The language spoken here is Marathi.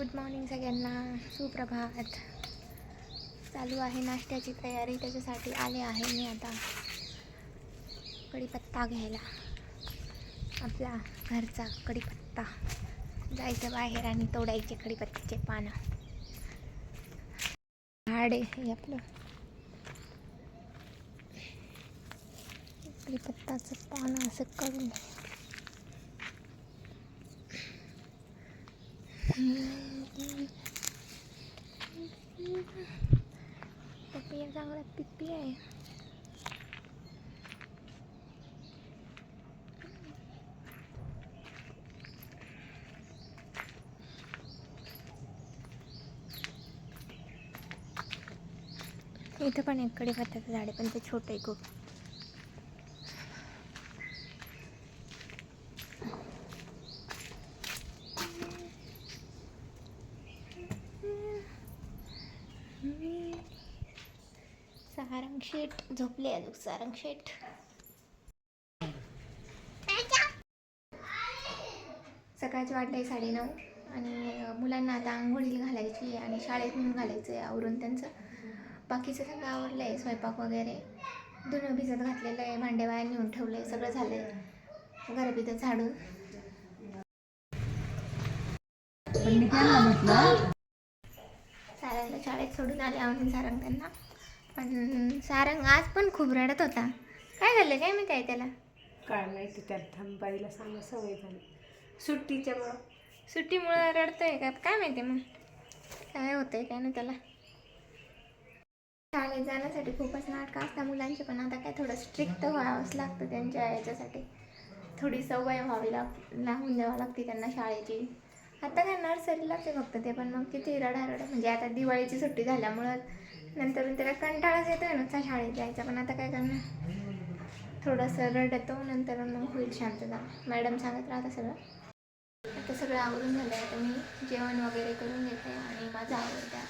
गुड मॉर्निंग सगळ्यांना. सुप्रभात. चालू आहे नाश्त्याची तयारी. त्याच्यासाठी आले आहे मी आता कढीपत्ता घ्यायला. आपला घरचा कढीपत्ता. जायचं बाहेर आणि तोडायचे कढीपत्त्याचे पानं. झाड आहे हे आपलं. कढीपत्ताचं पानं असं करून. पपया चांगला पिप्पी आहे इथं पण एक कडीपत्त्याचं झाड आहे पण ते छोटं आहे खूप. सारंग शेट झोपले अजून सारंग शेट सकाळची वाट आहे साडेनऊ आणि मुलांना आता आंघोळी घालायची आहे आणि शाळेत नेऊन घालायचं आहे आवरून त्यांचं. बाकीचं सगळं आवरलं आहे स्वयंपाक वगैरे. धुणं भिजत घातलेलं आहे भांडे वाया नेऊन ठेवलं आहे सगळं झालं आहे. घरं झाडून. सारांना शाळेत सोडून आले आम्ही सारंग त्यांना. पण सारंग आज पण खूप रडत होता. काय झालं? काय माहिती आहे त्याला? काय माहिती त्याला थांबाईला सांगा सवय झाली. सुट्टीच्या मुळे. सुट्टीमुळं रडतोय का? काय माहिती मग? काय होतंय काय ना त्याला. शाळेत जाण्यासाठी खूपच नाटकं असतात मुलांचे पण आता काय थोडं स्ट्रिक्ट व्हावंच लागतं त्यांच्या याच्यासाठी. थोडी सवय व्हावी लाग लागून द्यावं लागते त्यांना शाळेची. आता काय नर्सरीलाच आहे फक्त ते पण मग किती रडा रडा म्हणजे आता दिवाळीची सुट्टी झाल्यामुळं नंतर त्याला कंटाळाच येतोय नुसता शाळेत जायचा पण आता काय करणार? थोडंसं रडतो नंतर मग होईल शांतता. मॅडम सांगत राहता सगळं. आता सगळं आवरून झालं आहे तर मी जेवण वगैरे करून घेते आणि माझं आवडत्या